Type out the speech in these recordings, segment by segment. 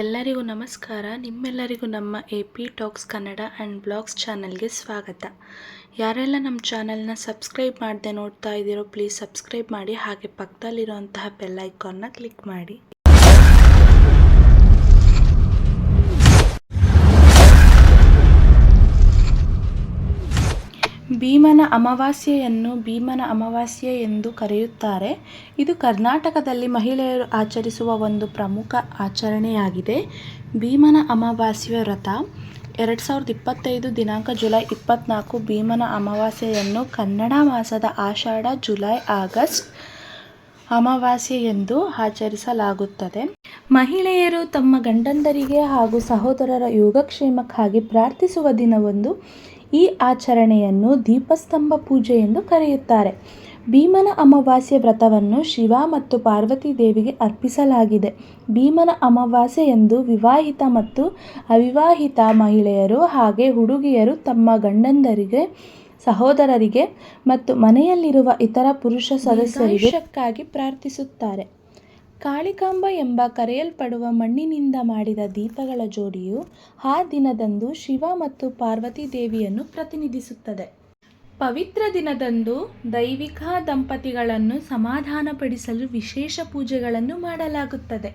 ಎಲ್ಲರಿಗೂ ನಮಸ್ಕಾರ. ನಿಮ್ಮೆಲ್ಲರಿಗೂ ನಮ್ಮ A P talks Kannada and blogs ಚಾನಲ್ಗೆ ಸ್ವಾಗತ. ಯಾರೆಲ್ಲ ನಮ್ಮ ಚಾನಲ್ನ ಸಬ್ಸ್ಕ್ರೈಬ್ ಮಾಡದೆ ನೋಡ್ತಾ ಇದ್ದೀರೋ, ಪ್ಲೀಸ್ ಸಬ್ಸ್ಕ್ರೈಬ್ ಮಾಡಿ. ಹಾಗೆ ಪಕ್ಕದಲ್ಲಿರುವಂತಹ ಬೆಲ್ಲೈಕಾನ್ನ ಕ್ಲಿಕ್ ಮಾಡಿ. ಭೀಮನ ಅಮಾವಾಸ್ಯೆಯನ್ನು ಭೀಮನ ಅಮಾವಾಸ್ಯೆ ಎಂದು ಕರೆಯುತ್ತಾರೆ. ಇದು ಕರ್ನಾಟಕದಲ್ಲಿ ಮಹಿಳೆಯರು ಆಚರಿಸುವ ಒಂದು ಪ್ರಮುಖ ಆಚರಣೆಯಾಗಿದೆ. ಭೀಮನ ಅಮಾವಾಸ್ಯೆ ವ್ರತ, ಎರಡು ಸಾವಿರದ ಇಪ್ಪತ್ತೈದು ದಿನಾಂಕ ಜುಲೈ ಇಪ್ಪತ್ತ್ನಾಲ್ಕು ಭೀಮನ ಅಮಾವಾಸ್ಯೆಯನ್ನು ಕನ್ನಡ ಮಾಸದ ಆಷಾಢ ಜುಲೈ ಆಗಸ್ಟ್ ಅಮಾವಾಸ್ಯೆ ಎಂದು ಆಚರಿಸಲಾಗುತ್ತದೆ. ಮಹಿಳೆಯರು ತಮ್ಮ ಗಂಡಂದರಿಗೆ ಹಾಗೂ ಸಹೋದರರ ಯೋಗಕ್ಷೇಮಕ್ಕಾಗಿ ಪ್ರಾರ್ಥಿಸುವ ದಿನವೊಂದು ಈ ಆಚರಣೆಯನ್ನು ದೀಪಸ್ತಂಭ ಪೂಜೆ ಎಂದು ಕರೆಯುತ್ತಾರೆ. ಭೀಮನ ಅಮಾವಾಸ್ಯೆ ವ್ರತವನ್ನು ಶಿವ ಮತ್ತು ಪಾರ್ವತಿ ದೇವಿಗೆ ಅರ್ಪಿಸಲಾಗಿದೆ. ಭೀಮನ ಅಮಾವಾಸ್ಯೆ ಎಂದು ವಿವಾಹಿತ ಮತ್ತು ಅವಿವಾಹಿತ ಮಹಿಳೆಯರು ಹಾಗೆ ಹುಡುಗಿಯರು ತಮ್ಮ ಗಂಡಂದರಿಗೆ, ಸಹೋದರರಿಗೆ ಮತ್ತು ಮನೆಯಲ್ಲಿರುವ ಇತರ ಪುರುಷ ಸದಸ್ಯರಿಗೆ ಪ್ರಾರ್ಥಿಸುತ್ತಾರೆ. ಕಾಳಿಕಾಂಬ ಎಂಬ ಕರೆಯಲ್ಪಡುವ ಮಣ್ಣಿನಿಂದ ಮಾಡಿದ ದೀಪಗಳ ಜೋಡಿಯು ಆ ದಿನದಂದು ಶಿವ ಮತ್ತು ಪಾರ್ವತಿ ದೇವಿಯನ್ನು ಪ್ರತಿನಿಧಿಸುತ್ತದೆ. ಪವಿತ್ರ ದಿನದಂದು ದೈವಿಕ ದಂಪತಿಗಳನ್ನು ಸಮಾಧಾನಪಡಿಸಲು ವಿಶೇಷ ಪೂಜೆಗಳನ್ನು ಮಾಡಲಾಗುತ್ತದೆ.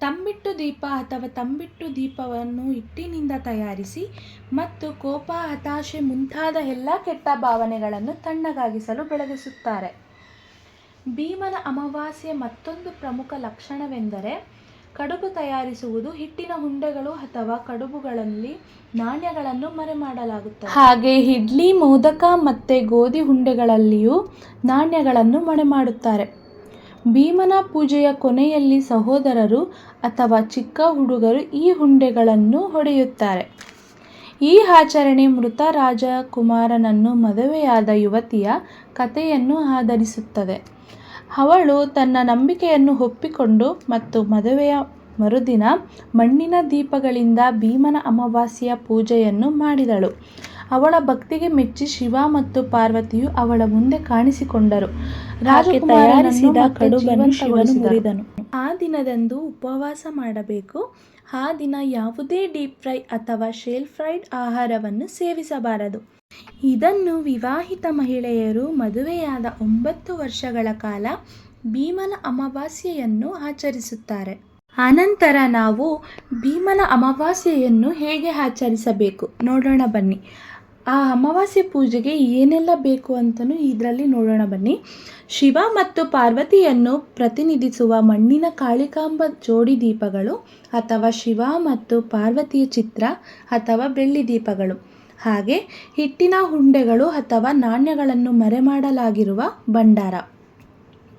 ತಂಬಿಟ್ಟು ದೀಪ ಅಥವಾ ತಂಬಿಟ್ಟು ದೀಪವನ್ನು ಹಿಟ್ಟಿನಿಂದ ತಯಾರಿಸಿ ಮತ್ತು ಕೋಪ ಹತಾಶೆ ಮುಂತಾದ ಎಲ್ಲ ಕೆಟ್ಟ ಭಾವನೆಗಳನ್ನು ತಣ್ಣಗಾಗಿಸಲು ಬೆಳಗಿಸುತ್ತಾರೆ. ಭೀಮನ ಅಮಾವಾಸ್ಯೆ ಮತ್ತೊಂದು ಪ್ರಮುಖ ಲಕ್ಷಣವೆಂದರೆ ಕಡುಬು ತಯಾರಿಸುವುದು ಹಿಟ್ಟಿನ ಹುಂಡೆಗಳು ಅಥವಾ ಕಡುಬುಗಳಲ್ಲಿ ನಾಣ್ಯಗಳನ್ನು ಮರೆಮಾಡಲಾಗುತ್ತದೆ. ಹಾಗೆ ಇಡ್ಲಿ, ಮೋದಕ ಮತ್ತು ಗೋಧಿ ಹುಂಡೆಗಳಲ್ಲಿಯೂ ನಾಣ್ಯಗಳನ್ನು ಮರೆಮಾಡುತ್ತಾರೆ. ಭೀಮನ ಪೂಜೆಯ ಕೊನೆಯಲ್ಲಿ ಸಹೋದರರು ಅಥವಾ ಚಿಕ್ಕ ಹುಡುಗರು ಈ ಹುಂಡೆಗಳನ್ನು ಹೊಡೆಯುತ್ತಾರೆ. ಈ ಆಚರಣೆ ಮೃತ ರಾಜಕುಮಾರನನ್ನು ಮದುವೆಯಾದ ಯುವತಿಯ ಕಥೆಯನ್ನು ಆಧರಿಸುತ್ತದೆ. ಅವಳು ತನ್ನ ನಂಬಿಕೆಯನ್ನು ಒಪ್ಪಿಕೊಂಡು ಮತ್ತು ಮದುವೆಯ ಮರುದಿನ ಮಣ್ಣಿನ ದೀಪಗಳಿಂದ ಭೀಮನ ಅಮಾವಾಸ್ಯೆಯ ಪೂಜೆಯನ್ನು ಮಾಡಿದಳು. ಅವಳ ಭಕ್ತಿಗೆ ಮೆಚ್ಚಿ ಶಿವ ಮತ್ತು ಪಾರ್ವತಿಯು ಅವಳ ಮುಂದೆ ಕಾಣಿಸಿಕೊಂಡರು. ತಯಾರಿಸಿದ ಕಡುಬನ್ನು ಶಿವನು ಮುರಿದನು. ಆ ದಿನದಂದು ಉಪವಾಸ ಮಾಡಬೇಕು. ಆ ದಿನ ಯಾವುದೇ ಡೀಪ್ ಫ್ರೈ ಅಥವಾ ಶೇಲ್ ಫ್ರೈಡ್ ಆಹಾರವನ್ನು ಸೇವಿಸಬಾರದು. ಇದನ್ನು ವಿವಾಹಿತ ಮಹಿಳೆಯರು ಮದುವೆಯಾದ ಒಂಬತ್ತು ವರ್ಷಗಳ ಕಾಲ ಭೀಮನ ಅಮಾವಾಸ್ಯೆಯನ್ನು ಆಚರಿಸುತ್ತಾರೆ. ಅನಂತರ ನಾವು ಭೀಮನ ಅಮಾವಾಸ್ಯೆಯನ್ನು ಹೇಗೆ ಆಚರಿಸಬೇಕು? ನೋಡೋಣ ಬನ್ನಿ. ಆ ಅಮಾವಾಸ್ಯೆ ಪೂಜೆಗೆ ಏನೆಲ್ಲ ಬೇಕು ಅಂತಲೂ ಇದರಲ್ಲಿ ನೋಡೋಣ ಬನ್ನಿ. ಶಿವ ಮತ್ತು ಪಾರ್ವತಿಯನ್ನು ಪ್ರತಿನಿಧಿಸುವ ಮಣ್ಣಿನ ಕಾಳಿಕಾಂಬ ಜೋಡಿ ದೀಪಗಳು ಅಥವಾ ಶಿವ ಮತ್ತು ಪಾರ್ವತಿಯ ಚಿತ್ರ ಅಥವಾ ಬೆಳ್ಳಿ ದೀಪಗಳು. ಹಾಗೆ ಹಿಟ್ಟಿನ ಹುಂಡೆಗಳು ಅಥವಾ ನಾಣ್ಯಗಳನ್ನು ಮರೆಮಾಡಲಾಗಿರುವ ಭಂಡಾರ.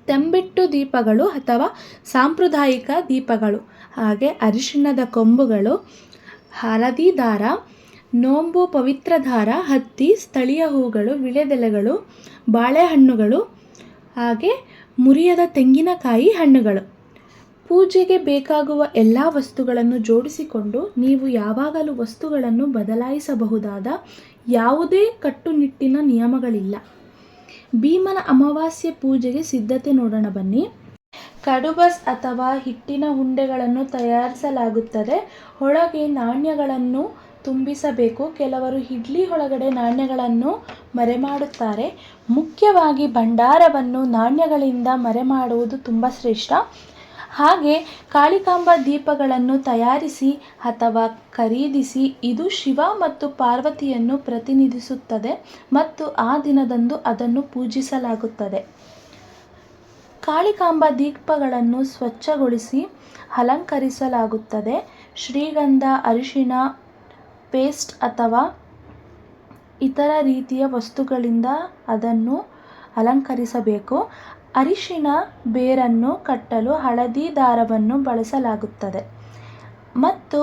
ತಂಬಿಟ್ಟು ದೀಪಗಳು ಅಥವಾ ಸಾಂಪ್ರದಾಯಿಕ ದೀಪಗಳು. ಹಾಗೆ ಅರಿಶಿಣದ ಕೊಂಬುಗಳು ಹಳದಿ ದಾರ ನೋಂಬು ಪವಿತ್ರ ದಾರ ಹತ್ತಿ, ಸ್ಥಳೀಯ ಹೂಗಳು, ವಿಳೆದೆಲೆಗಳು, ಬಾಳೆಹಣ್ಣುಗಳು, ಹಾಗೆ ಮುರಿಯದ ತೆಂಗಿನಕಾಯಿ ಹಣ್ಣುಗಳು. ಪೂಜೆಗೆ ಬೇಕಾಗುವ ಎಲ್ಲ ವಸ್ತುಗಳನ್ನು ಜೋಡಿಸಿಕೊಂಡು ನೀವು ಯಾವಾಗಲೂ ವಸ್ತುಗಳನ್ನು ಬದಲಾಯಿಸಬಹುದಾದ ಯಾವುದೇ ಕಟ್ಟುನಿಟ್ಟಿನ ನಿಯಮಗಳಿಲ್ಲ. ಭೀಮನ ಅಮಾವಾಸ್ಯೆ ಪೂಜೆಗೆ ಸಿದ್ಧತೆ ನೋಡೋಣ ಬನ್ನಿ. ಕಡುಬಸ್ ಅಥವಾ ಹಿಟ್ಟಿನ ಉಂಡೆಗಳನ್ನು ತಯಾರಿಸಲಾಗುತ್ತದೆ. ಒಳಗೆ ನಾಣ್ಯಗಳನ್ನು ತುಂಬಿಸಬೇಕು. ಕೆಲವರು ಇಡ್ಲಿ ಒಳಗಡೆ ನಾಣ್ಯಗಳನ್ನು ಮರೆಮಾಡುತ್ತಾರೆ. ಮುಖ್ಯವಾಗಿ ಭಂಡಾರವನ್ನು ನಾಣ್ಯಗಳಿಂದ ಮರೆಮಾಡುವುದು ತುಂಬ ಶ್ರೇಷ್ಠ. ಹಾಗೆ ಕಾಳಿಕಾಂಬ ದೀಪಗಳನ್ನು ತಯಾರಿಸಿ ಅಥವಾ ಖರೀದಿಸಿ ಇದು ಶಿವ ಮತ್ತು ಪಾರ್ವತಿಯನ್ನು ಪ್ರತಿನಿಧಿಸುತ್ತದೆ ಮತ್ತು ಆ ದಿನದಂದು ಅದನ್ನು ಪೂಜಿಸಲಾಗುತ್ತದೆ. ಕಾಳಿಕಾಂಬ ದೀಪಗಳನ್ನು ಸ್ವಚ್ಛಗೊಳಿಸಿ ಅಲಂಕರಿಸಲಾಗುತ್ತದೆ. ಶ್ರೀಗಂಧ, ಅರಿಶಿಣ, ಪೇಸ್ಟ್ ಅಥವಾ ಇತರ ರೀತಿಯ ವಸ್ತುಗಳಿಂದ ಅದನ್ನು ಅಲಂಕರಿಸಬೇಕು. ಅರಿಶಿನ ಬೇರನ್ನು ಕಟ್ಟಲು ಹಳದಿ ದಾರವನ್ನು ಬಳಸಲಾಗುತ್ತದೆ ಮತ್ತು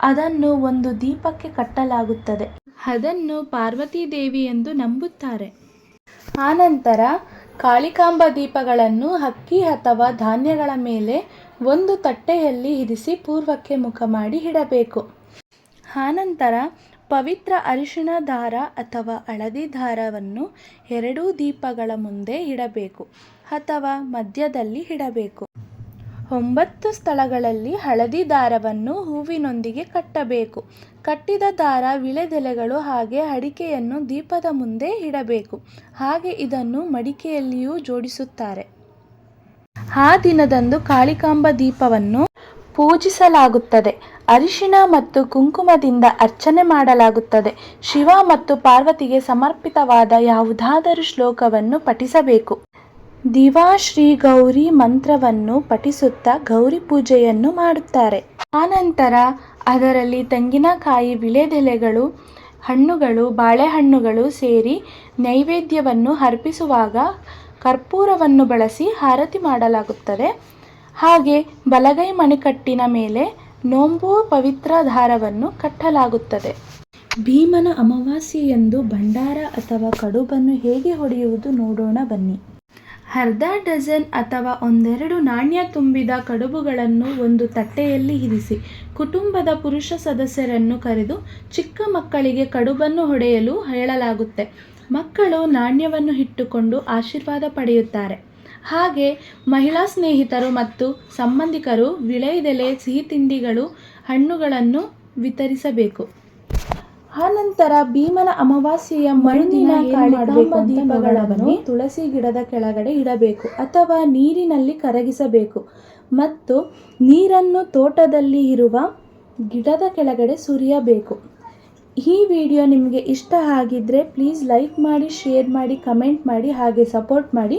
ಅದನ್ನು ಒಂದು ದೀಪಕ್ಕೆ ಕಟ್ಟಲಾಗುತ್ತದೆ. ಅದನ್ನು ಪಾರ್ವತಿ ದೇವಿ ಎಂದು ನಂಬುತ್ತಾರೆ. ಆನಂತರ ಕಾಳಿಕಾಂಬ ದೀಪಗಳನ್ನು ಅಕ್ಕಿ ಅಥವಾ ಧಾನ್ಯಗಳ ಮೇಲೆ ಒಂದು ತಟ್ಟೆಯಲ್ಲಿ ಇರಿಸಿ ಪೂರ್ವಕ್ಕೆ ಮುಖ ಮಾಡಿ ಇಡಬೇಕು. ಆನಂತರ ಪವಿತ್ರ ಅರಿಶಿನ ದಾರ ಅಥವಾ ಹಳದಿ ದಾರವನ್ನು ಎರಡೂ ದೀಪಗಳ ಮುಂದೆ ಇಡಬೇಕು ಅಥವಾ ಮಧ್ಯದಲ್ಲಿ ಇಡಬೇಕು. ಒಂಬತ್ತು ಸ್ಥಳಗಳಲ್ಲಿ ಹಳದಿ ದಾರವನ್ನು ಹೂವಿನೊಂದಿಗೆ ಕಟ್ಟಬೇಕು. ಕಟ್ಟಿದ ದಾರ ವಿಳೆದೆಲೆಗಳು ಹಾಗೆ ಅಡಿಕೆಯನ್ನು ದೀಪದ ಮುಂದೆ ಇಡಬೇಕು. ಹಾಗೆ ಇದನ್ನು ಮಡಿಕೆಯಲ್ಲಿಯೂ ಜೋಡಿಸುತ್ತಾರೆ. ಆ ದಿನದಂದು ಕಾಳಿಕಾಂಬ ದೀಪವನ್ನು ಪೂಜಿಸಲಾಗುತ್ತದೆ. ಅರಿಶಿಣ ಮತ್ತು ಕುಂಕುಮದಿಂದ ಅರ್ಚನೆ ಮಾಡಲಾಗುತ್ತದೆ. ಶಿವ ಮತ್ತು ಪಾರ್ವತಿಗೆ ಸಮರ್ಪಿತವಾದ ಯಾವುದಾದರೂ ಶ್ಲೋಕವನ್ನು ಪಠಿಸಬೇಕು. ದಿವಾ ಶ್ರೀ ಗೌರಿ ಮಂತ್ರವನ್ನು ಪಠಿಸುತ್ತಾ ಗೌರಿ ಪೂಜೆಯನ್ನು ಮಾಡುತ್ತಾರೆ. ಆನಂತರ ಅದರಲ್ಲಿ ತೆಂಗಿನಕಾಯಿ ವಿಳೆದೆಲೆಗಳು, ಹಣ್ಣುಗಳು, ಬಾಳೆಹಣ್ಣುಗಳು ಸೇರಿ ನೈವೇದ್ಯವನ್ನು ಅರ್ಪಿಸುವಾಗ ಕರ್ಪೂರವನ್ನು ಬಳಸಿ ಆರತಿ ಮಾಡಲಾಗುತ್ತದೆ. ಹಾಗೆ ಬಲಗೈ ಮಣಿಕಟ್ಟಿನ ಮೇಲೆ ನೋಂಬು ಪವಿತ್ರ ದಾರವನ್ನು ಕಟ್ಟಲಾಗುತ್ತದೆ. ಭೀಮನ ಅಮಾವಾಸ್ಯೆಯಂದು ಭಂಡಾರ ಅಥವಾ ಕಡುಬನ್ನು ಹೇಗೆ ಹೊಡೆಯುವುದು ನೋಡೋಣ ಬನ್ನಿ. ಅರ್ಧ ಡಜನ್ ಅಥವಾ ಒಂದೆರಡು ನಾಣ್ಯ ತುಂಬಿದ ಕಡುಬುಗಳನ್ನು ಒಂದು ತಟ್ಟೆಯಲ್ಲಿ ಇರಿಸಿ, ಕುಟುಂಬದ ಪುರುಷ ಸದಸ್ಯರನ್ನು ಕರೆದು ಚಿಕ್ಕ ಮಕ್ಕಳಿಗೆ ಕಡುಬನ್ನು ಹೊಡೆಯಲು ಹೇಳಲಾಗುತ್ತೆ. ಮಕ್ಕಳು ನಾಣ್ಯವನ್ನು ಇಟ್ಟುಕೊಂಡು ಆಶೀರ್ವಾದ ಪಡೆಯುತ್ತಾರೆ. ಹಾಗೆ ಮಹಿಳಾ ಸ್ನೇಹಿತರು ಮತ್ತು ಸಂಬಂಧಿಕರು ವಿಳೆಯದೆಲೆ ಸಿಹಿ ತಿಂಡಿಗಳು ಹಣ್ಣುಗಳನ್ನು ವಿತರಿಸಬೇಕು. ಆನಂತರ ಭೀಮನ ಅಮಾವಾಸ್ಯೆಯ ಮರುದಿನ ಕಾಳಿಕಾಂಬ ದೀಪಗಳನ್ನು ತುಳಸಿ ಗಿಡದ ಕೆಳಗಡೆ ಇಡಬೇಕು ಅಥವಾ ನೀರಿನಲ್ಲಿ ಕರಗಿಸಬೇಕು. ಮತ್ತು ನೀರನ್ನು ತೋಟದಲ್ಲಿ ಇರುವ ಗಿಡದ ಕೆಳಗಡೆ ಸುರಿಯಬೇಕು. ಈ ವಿಡಿಯೋ ನಿಮಗೆ ಇಷ್ಟ ಆಗಿದ್ದರೆ ಪ್ಲೀಸ್ ಲೈಕ್ ಮಾಡಿ ಶೇರ್ ಮಾಡಿ ಕಮೆಂಟ್ ಮಾಡಿ ಹಾಗೆ ಸಪೋರ್ಟ್ ಮಾಡಿ.